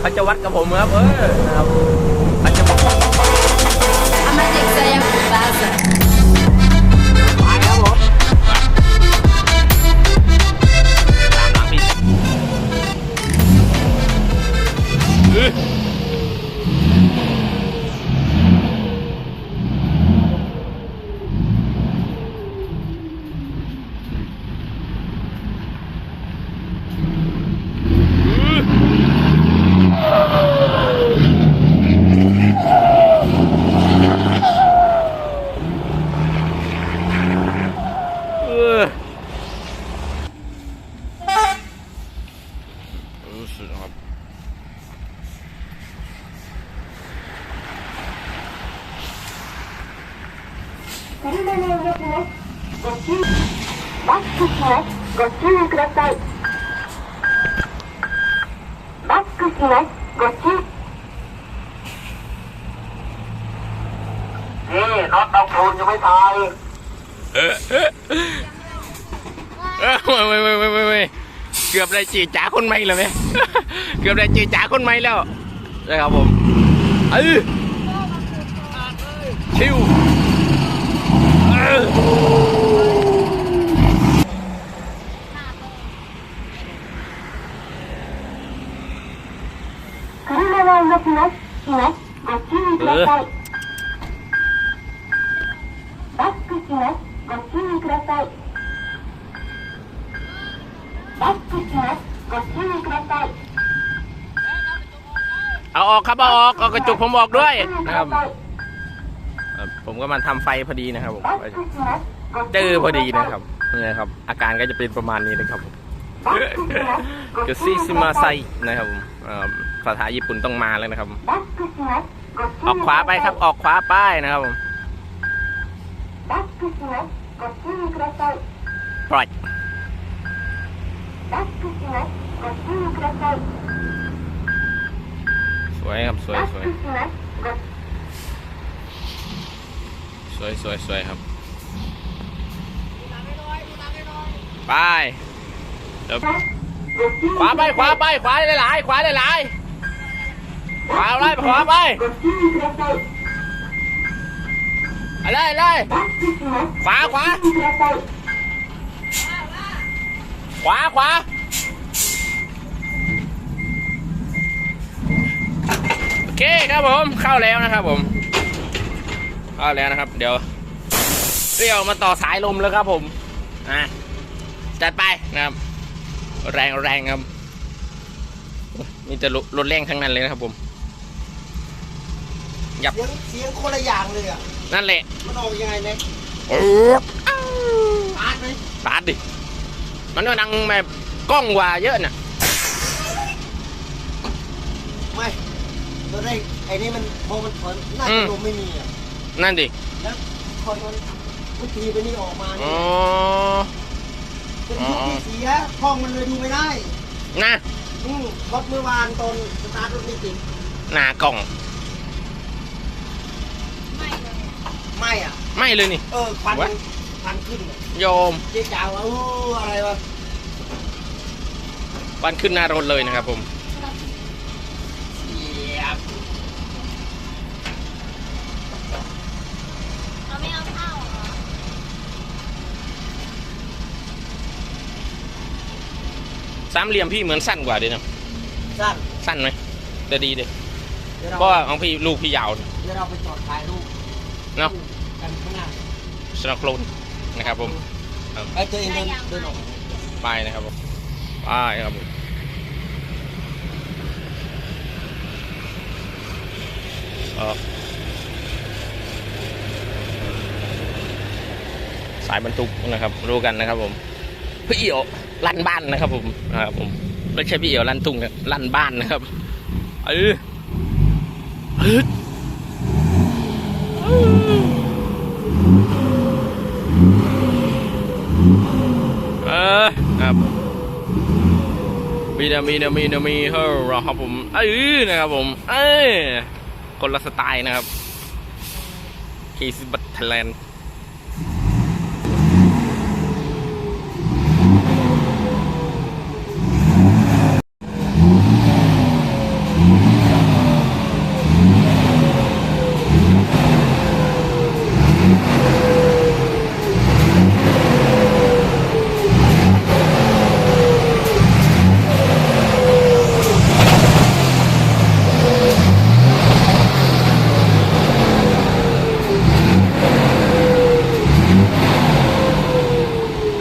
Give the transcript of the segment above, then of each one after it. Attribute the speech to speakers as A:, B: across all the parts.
A: เขาจะวัดกับผมครับเออนะครับเขาจะบอก
B: A Magic Saya Plaza.
A: ไป รู้สึกครับ
C: 車の動きます。ご注意。バックします。ご注意ください。バックします。ご注意。นี่รถเอาคูณยังไม่ตาย
A: เออเออเออไม่ไม่ไม่ไม่ไม่ เกือบได้จีจ๋าคนใหม่แล้วไหม เกือบได้จีจ๋าคนใหม่แล้วนะครับผมเออชิวเออ
C: 車が動きます。します。ご注意ください。
A: เอาออกครับเอาออกเอากระจุกผมออกด้วยนะครับเอ่ผมก็มาทำไฟพอดีนะครับผม
C: แลด
A: เจอพอดีนะครับนี่นะครับ อาการก็จะเป็นประมาณนี้นะครับผม
C: แล
A: กซิซิมาไซนะครับผมเอ่ภาษาญี่ปุ่นต้องมาแล้วนะครับ
C: ผม
A: ออกขวาไปครับออกขวาไปนะครับผม
C: แป
A: ล่อย
C: バックします。ご注意ください。
A: สวยครับสวย
C: バッ
A: สวย
C: クします。ご
A: สวยสวยสวยครับไปเดี๋ยว
C: ご注意
A: ขวาไปขวาไปขวาหลายๆขวาหลายๆขวาไปขวาไป
C: ご注意ください。
A: อะไรอะไร
C: バックします。
A: ขวาขวา
C: ご注意ください。
A: ขวาขวาโอเคครับผมเข้าแล้วนะครับผมเข้าแล้วนะครับ เดี๋ยวเรียวมาต่อสายลมแล้วครับผมอะจัดไปนะครับ แรงแรงครับมีแต่รถรถแรงทั้งนั้นเลยนะครับผมยับ
D: เสียงเสียงคนละอย่างเลยอะ
A: นั่นแหละ
D: มันออกยังไงเนี่ย
A: โอ้
D: ตาดไหม
A: ตาดดิ มันก็ดังแบบกล้องกว่าเยอะน่ะ
D: ไม่ตอนแรกไอ้นี่มันพอมันถอนหน้า
A: อืม
D: จะลมไม่มีอะ
A: นั่นดิ
D: แล้วคอยมันวิธีไปนี่ออกมา
A: อ๋
D: นี่
A: อ
D: เป็นยุคที่เสียห้องมันเลยดูไม่ได้
A: นะ
D: อืมรถเมื่อวานตอนสตาร์ทรถไม่ติด
A: หน้ากล่อง
D: ไม่อะ
A: ไม่เลยนี่
D: เออควัน
A: What?
D: ค วันขึ้นอะ
A: โยม
D: เจ๊จ๋าว่าอู้อะไรวะ
A: ควันขึ้นหน้ารถเลยนะครับผม
D: เสียบ
B: เราไม่เอาข้าวเหรอ
A: สามเหลี่ยมพี่เหมือนสั้นกว่าดินะ
D: สั้น
A: สั้นไหมแต่ดีดิ
D: เดี๋ยวเรา
A: เพราะว่าของพี่ลูกพี่ยาว
D: เดี๋ยวเราไปจอดถ่ายรูป
A: เนาะ
D: กันข้างหน้า
A: สโนว์โคลน นะครับผม
D: ไอ้เจอเองเดินเดินออก
A: ไปนะครับผมไปครับผมสายบรรทุกนะครับ รู้กันนะครับ ผมพี่เอี่ยวลั่นบ้านนะครับ ผมนะครับผมไม่ใช่พี่เอี่ยวลั่นทุ่งนะลั่นบ้านนะครับเออ ออครับมีนะมีนะมีนะมีเฮ้อครับผมเออนะครับผม เออคนละสไตล์นะครับเคซิบัตเทแลนด์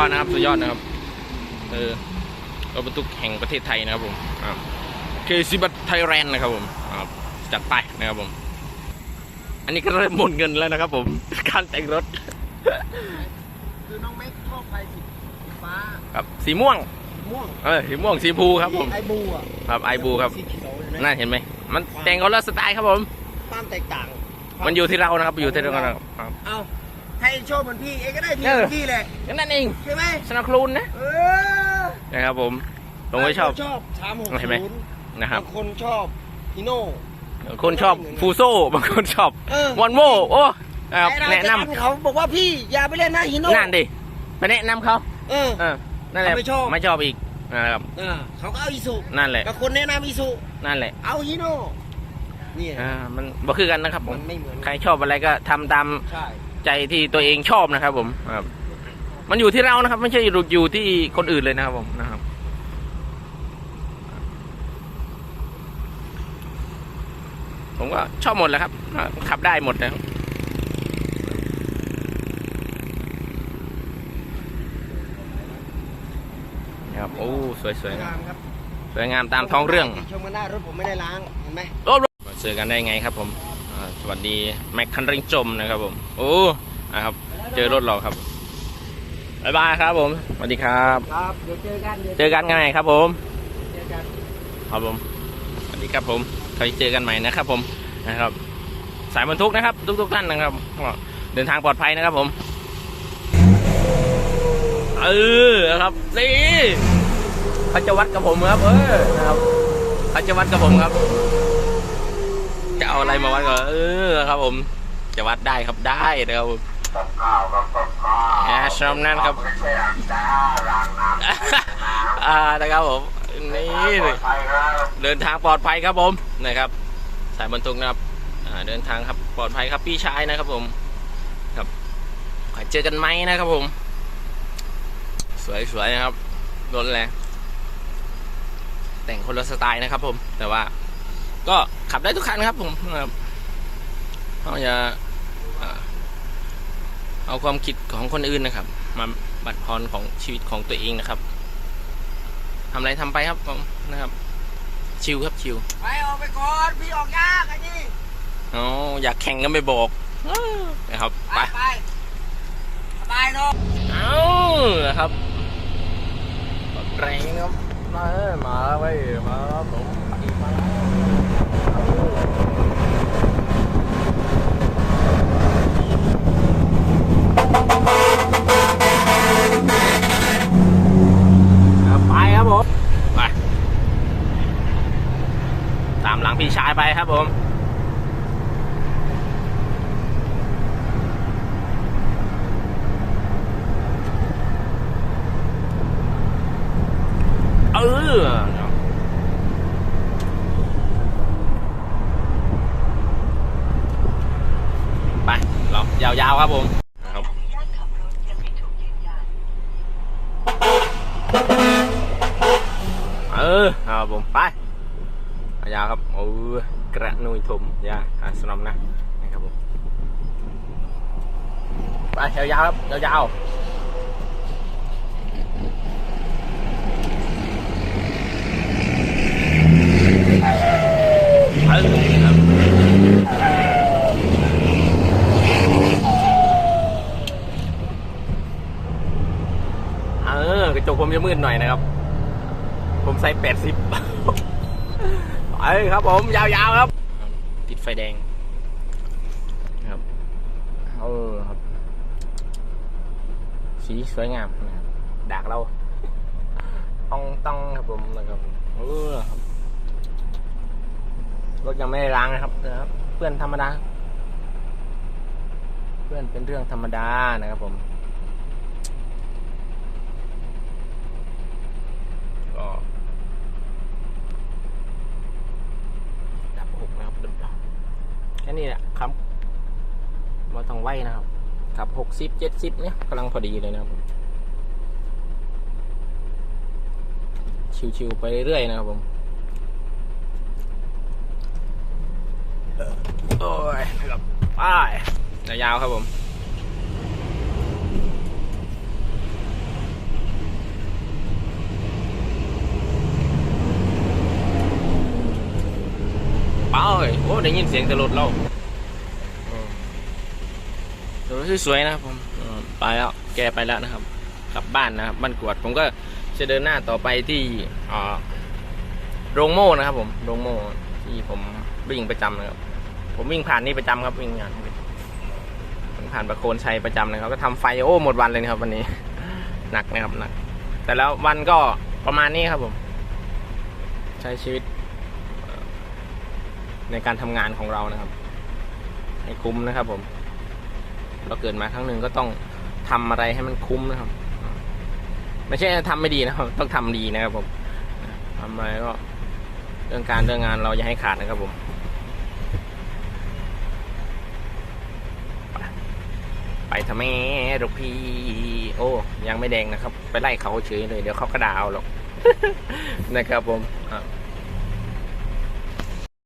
A: อดนะครับ เออรถบรรทุกแห่งประเทศไทยนะครับผมครับเคซิบัตไทยแลนด์นะครับผมครับจัดไปนะครับผม อันนี้ก็เริ่มหมดเงินแล้วนะครับผม การแต่งรถ
D: คือน้องแม็กชอบไปสีฟ้า
A: ครับ สีม่วง
D: ม่วง
A: เออ สีม่วง สีพูครับผม
D: ไอบูอะ
A: ครับ ไอบูครับ
D: สีเขียวเห็นไหม
A: น่าเห็นไหม มันแต่งคนละสไตล์ครับผม
D: ความแตกต่าง
A: มันอยู่ที่เรานะครับ อยู่ที่เรานะครับครับ
D: เอา ถ้าเองชอบเหมือนพี่เองก็ได้พี่
A: เออ
D: เหมือนพี่แหละ
A: ก็นั่นเอง
D: ใช่ไหม
A: สนับคลูนนะ
D: เออ
A: นะครับผมผมก็ชอบา
D: งคนชอบสามหก
A: เห็นไหม
D: ศูนย์
A: นะครับ
D: บางคนชอบฮิโน่
A: บางคนชอบฟูโซ่บางคนชอบ
D: เออ
A: วอนโวโอ้นะครับ
D: ไอ้เรา
A: แนะน
D: จะเขาบอกว่าพี่อย่าไปเล่นนะฮิโน่ำ
A: นั่นดิไปแนะนำเขา
D: เออ
A: เออนั่นแหละ
D: เขาไม่ชอบ
A: ไม่ชอบอีกนะครับ
D: เออเขาก็เอาอีสุ
A: นั่นแหละ
D: กับคนแนะนำอีสุ
A: นั่นแหละ
D: เอาฮิโน่นี่
A: อ่ามันบ่คือกันนะครับผม
D: มันไม่เหมือน
A: ใครชอบอะไรก็ทำตาม
D: ใช่
A: ใจที่ตัวเองชอบนะครับผมครับ มันอยู่ที่เรานะครับ ไม่ใช่อยู่ที่คนอื่นเลยนะครับผมนะครับผมก็ชอบหมดแหล้วครับอ่าขับได้หมดแล้วนะครับโอ้สวยๆ
D: สวย
A: นะ
D: งามครับ
A: สวยงามตามท้องเรื่อง
D: ชมกันได้รถผมไม่ได้ล้างเห็นไหม
A: โอ้มาเจอกันได้ไงครับผมอ่า สวัสดีแม็กคันเร่งจมนะครับผม โอ้นะครับ เจอรถเราครับบ๊ายบายครับผม สวัสดีครับ
D: ครับเดี๋ยวเจอกันเดี๋ยว
A: เจอกันไงครับผม
D: เจอกัน
A: ครับผม สวัสดีครับผมเคยเจอกันใหม่นะครับผมนะครับ สายบรรทุกนะครับ ทุกทุกๆท่านนะครับก็เดินทางปลอดภัยนะครับผมเออครับนี่เขาจะวัดกับผมครับ เออนะครับเขาจะวัดกับผมครับ จะเอาอะไรมาวัดก็เออครับผม จะวัดได้ครับได้นะครับผมแอชมนั่นครับอ่านะครับผมนี่เดินทางปลอดภัยครับผมนะครับ สายบรรทุกนะครับอ่าเดินทางครับปลอดภัยครับพี่ชายนะครับผมครับขอเจอกันไหมนะครับผม สวยๆนะครับรถแรงแต่งคนละสไตล์นะครับผมแต่ว่า ก็ขับได้ทุกคันครับผมนะครับเราจะอ่าเอาความคิดของคนอื่นนะครับ มาบัดพรของชีวิตของตัวเองนะครับทำอะไรทำไปครับผมนะครับ ชิลครับชิล
D: ไปออกไปก่อนพี่ออกยากไอ้นี่
A: อ๋ออยากแข่งก็ไม่บอกนะครับ
D: ไป
A: ไป
D: ไปสบายเนาะ
A: เอานะครับแรงครับมาเอ้ยมาแล้วเว้ยมาแล้วผมมาแล้วครับไปครับผมไปตามหลังพี่ชายไปครับผม เออ ไปเรายาวๆครับผมนะครับเออครับผมไปยาวครับโอ้ยกระนุยทมยาอาสนอมนะนะครับผมไปยาวๆครับยาวๆ เออครับเออกระจกผมจะมืดหน่อยนะครับ ผมใส่แปดสิบไปครับผมยาวๆครับ ติดไฟแดงครับเออครับ สีสวยงามนะครับดากเราต้องต้องครับผมนะครับเออครับรถยังไม่ได้ล้างนะครับนะครับ เพื่อนธรรมดา เพื่อนเป็นเรื่องธรรมดานะครับผม ไต้องไว้นะครับขับหกสิบเจ็ดสิบเนี่ยกำลังพอดีเลยนะครับชิวๆไปเรื่อยๆนะครับผมโอ้ยนะครับป้ายยาวๆครับผมป้ายโอ้ได้ยินเสียงแตลดถเรา สวยๆนะครับผมไปแล้วแกไปแล้วนะครับกลับบ้านนะครับบ้านกวดผมก็จะเดินหน้าต่อไปที่อ่าโรงโม่นะครับ ผมโรงโม่ที่ผมวิ่งประจำนะครับ ผมวิ่งผ่านนี่ประจำครับวิ่งงานผ่านประโคนชัยประจำนะครับ ก็ทำไฟโอ้หมดวันเลยนะครับ วันนี้หนักนะครับหนัก แต่แล้ววันก็ประมาณนี้ครับผม ใช้ชีวิต ในการทำงานของเรานะครับ ให้คุ้มนะครับผม เราเกิดมาครั้งหนึ่งก็ต้องทำอะไรให้มันคุ้มนะครับ ไม่ใช่ทำไม่ดีนะครับ ต้องทำดีนะครับผมทำอะไรก็เรื่องการเรื่องงานเราอย่าให้ขาดนะครับผมไปทำไมลูกพี่โอ้ ยังไม่แดงนะครับ ไปไล่เขาเฉยเลย เดี๋ยวเขาก็ด่าเอาหรอกนะครับผม